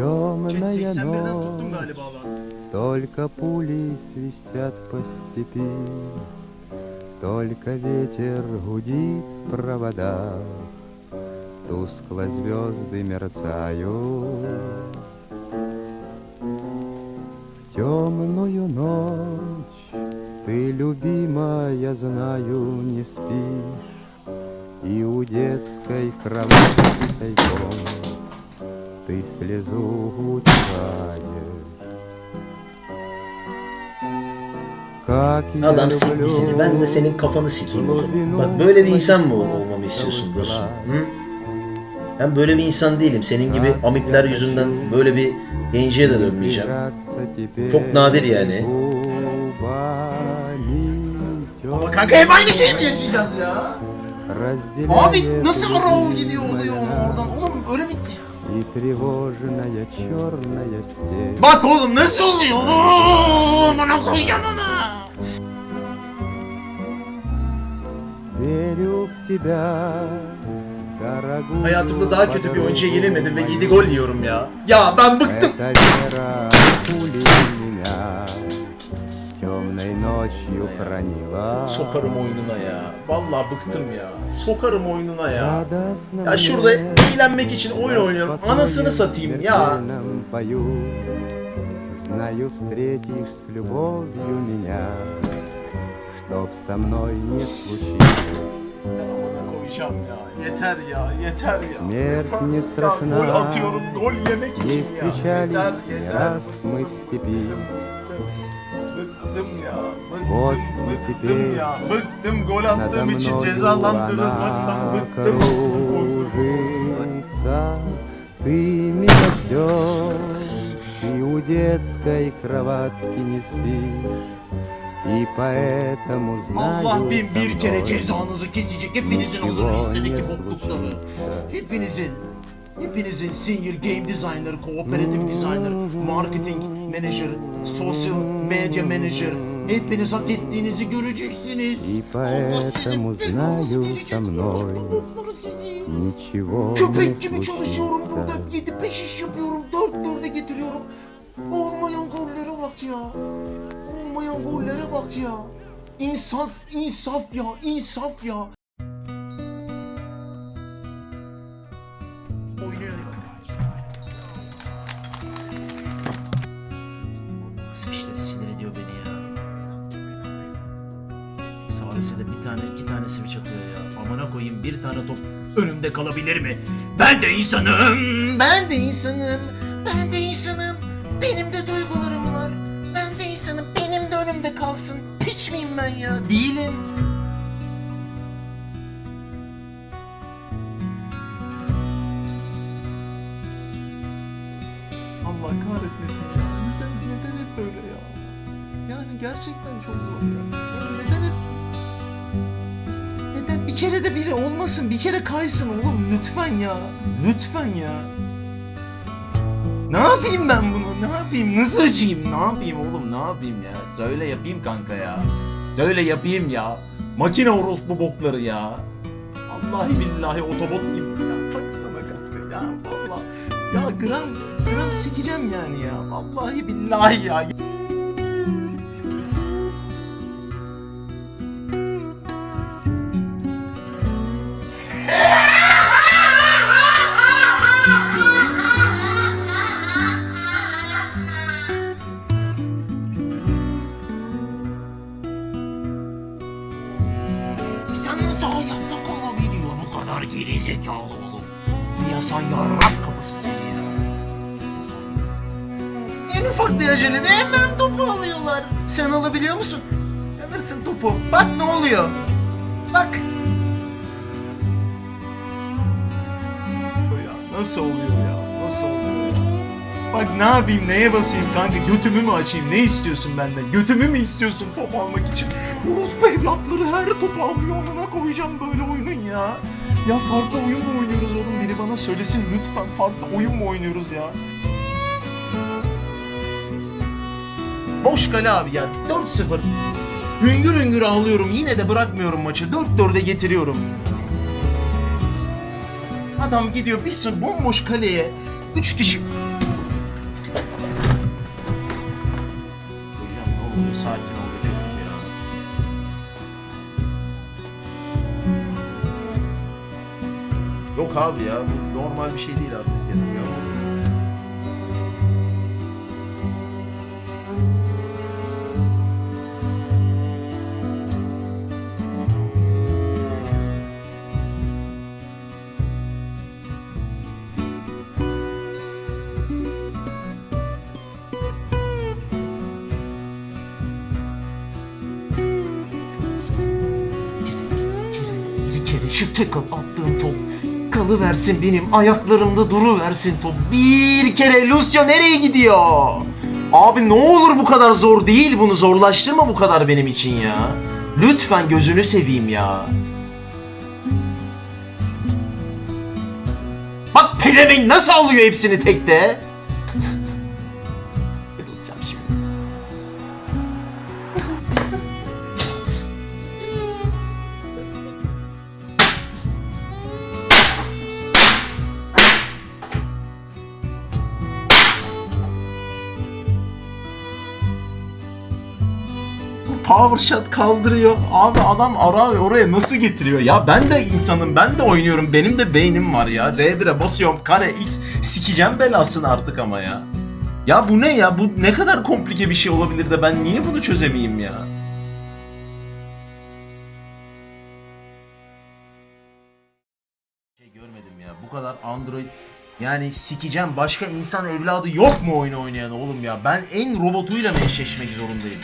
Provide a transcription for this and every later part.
Темная 81'den tuttum ночь, только пули свистят по степи, Только ветер гудит в проводах, Тускло звезды мерцают. В темную ночь ты, любимая, знаю, не спишь, И у детской кровати тайком ты слезу утираешь. Как я Adam sikti люблю seni. Ben de senin kafanı sikeyim o zaman. Bak böyle bir insan mı olmamı istiyorsun dostum? Hı? Ben böyle bir insan değilim. Senin gibi amipler yüzünden böyle bir genciye de dönmeyeceğim. Çok nadir yani. Ama kanka hep aynı şeyi mi yaşayacağız ya? Abi nasıl arao gidiyor oluyor onu oradan? Oğlum öyle bir... И тревожная черная степь. Bak oğlum nasıl oluyor? Oo, Bana koyacağım ama. Верю в тебя, дорогую Hayatımda daha kötü bir oyuncuya подругу yenilmedim ve 7 мою. gol yiyorum ya. Ya ben bıktım. Это вера пули меня темной ночью хранила. Sokarım oyununa ya. Vallahi bıktım ya. Sokarım oyununa ya. Радостно Ya şurada мне eğlenmek için oyun oynuyorum. Anasını satayım ya. смертельном пою. Знаю, встретишь с любовью меня, Чтоб со мной не случилось. koyacağım ya. Yeter ya, yeter ya. Смерть не Ya страшна, gol atıyorum, gol yemek için Не ya. Yeter, встречались не yeter. раз мы в степи. Bıktım ya, Вот bıktım, и bıktım теперь ya. Bıktım gol Надо attığım için мною cezalandırılmaktan она bıktım. кружится, Ты меня ждешь, ты у детской кроватки не спишь, И поэтому знаю Allah bin bir со kere мной cezanızı kesecek hepinizin hazır ничего listedeki не boklukları. случится. Hepinizin Hepinizin senior game designer, cooperative designer, marketing manager, sosyal medya manager. Hepiniz hak ettiğinizi göreceksiniz. И Allah sizin поэтому belanızı знаю verecek. со мной Bokları sizi. Ничего не Köpek gibi çalışıyorum burada. случится. Yedi peş iş yapıyorum. Dört dörde getiriyorum. Olmayan gollere bak ya. Olmayan gollere bak ya. İnsaf, insaf ya, insaf ya. Salise de bir tane iki tane switch atıyor ya. Amına koyayım bir tane top önümde kalabilir mi? Ben de insanım. Ben de insanım. Ben de insanım. Benim de duygularım var. Ben de insanım. Benim de önümde kalsın. Piç miyim ben ya? Değilim. Kere de biri olmasın, bir kere kaysın oğlum lütfen ya. Lütfen ya. Ne yapayım ben bunu? Ne yapayım? Nasıl açayım? Ne yapayım oğlum? Ne yapayım ya? Söyle yapayım kanka ya. Söyle yapayım ya. Makine orospu bokları ya. Vallahi billahi otobot gibi ya. Baksana kanka ya. Vallahi. Ya gram, gram sikeceğim yani ya. Vallahi billahi ya. Kadar geri zekalı olup? Yasan yarrak kafası seni ya. En ufak bir acelede hemen topu alıyorlar. Sen alabiliyor musun? Alırsın topu. Bak ne oluyor. Bak. Ya nasıl oluyor ya? Nasıl oluyor ya? Bak ne yapayım, neye basayım kanka? Götümü mü açayım? Ne istiyorsun benden? Götümü mü istiyorsun top almak için? Orospu evlatları her topu alıyor. Ona koyacağım böyle oyunun ya. Ya farklı oyun mu oynuyoruz oğlum? Biri bana söylesin lütfen farklı oyun mu oynuyoruz ya? Boş kale abi ya. 4-0. Hüngür hüngür ağlıyorum. Yine de bırakmıyorum maçı. 4-4'e getiriyorum. Adam gidiyor bir sürü bomboş kaleye. 3 kişi... Hocam ne oluyor? Sakin abi ya bu normal bir şey değil artık yani. Ya. Şu tek attığım top kalıversin benim ayaklarımda duruversin top. Bir kere Lucio nereye gidiyor? Abi ne olur bu kadar zor değil bunu zorlaştırma bu kadar benim için ya. Lütfen gözünü seveyim ya. Bak pezevenk nasıl alıyor hepsini tekte? Power shot kaldırıyor. Abi adam ara oraya nasıl getiriyor? Ya ben de insanım, ben de oynuyorum. Benim de beynim var ya. R1'e basıyorum, kare X sikeceğim belasını artık ama ya. Ya bu ne ya? Bu ne kadar komplike bir şey olabilir de ben niye bunu çözemeyeyim ya? Şey görmedim ya. Bu kadar Android yani sikeceğim başka insan evladı yok mu oyunu oynayan oğlum ya? Ben en robotuyla mı eşleşmek zorundayım?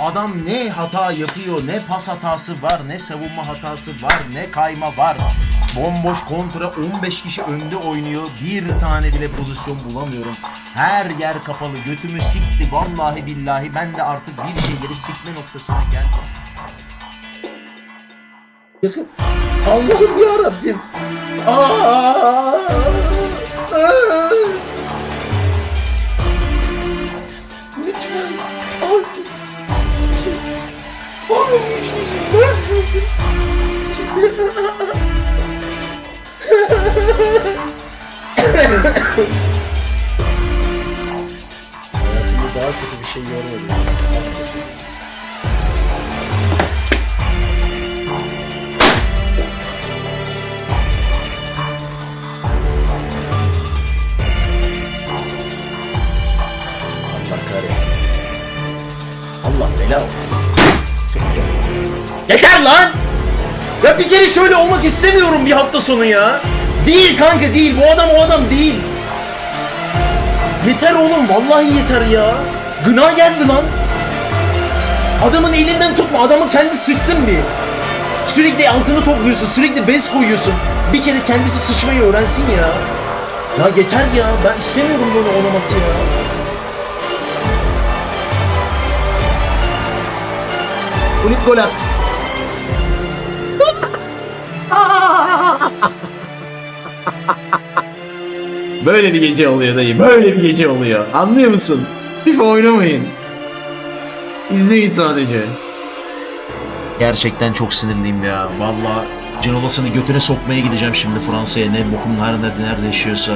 Adam ne hata yapıyor, ne pas hatası var, ne savunma hatası var, ne kayma var. Bomboş kontra 15 kişi önde oynuyor. Bir tane bile pozisyon bulamıyorum. Her yer kapalı. Götümü sikti. Vallahi billahi ben de artık bir şeyleri sikme noktasına geldim. Yakın. Allah'ım ya Rabbim. Aa! Bir şey görmedim. Allah kahretsin. Allah bela Yeter lan! Ya bir kere şöyle olmak istemiyorum bir hafta sonu ya. Değil kanka değil. Bu adam o adam değil. Yeter oğlum. Vallahi yeter ya. Gına geldi lan. Adamın elinden tutma. Adamın kendi sıçsın bir. Sürekli altını topluyorsun. Sürekli bez koyuyorsun. Bir kere kendisi sıçmayı öğrensin ya. Ya yeter ya. Ben istemiyorum böyle oynamak ya. Bulut gol attı. Böyle bir gece oluyor dayı. Böyle bir gece oluyor. Anlıyor musun? FIFA oynamayın. İzleyin sadece. Gerçekten çok sinirliyim ya. Valla Canolasını götüne sokmaya gideceğim şimdi Fransa'ya. Ne bokum nerede, nerede yaşıyorsa.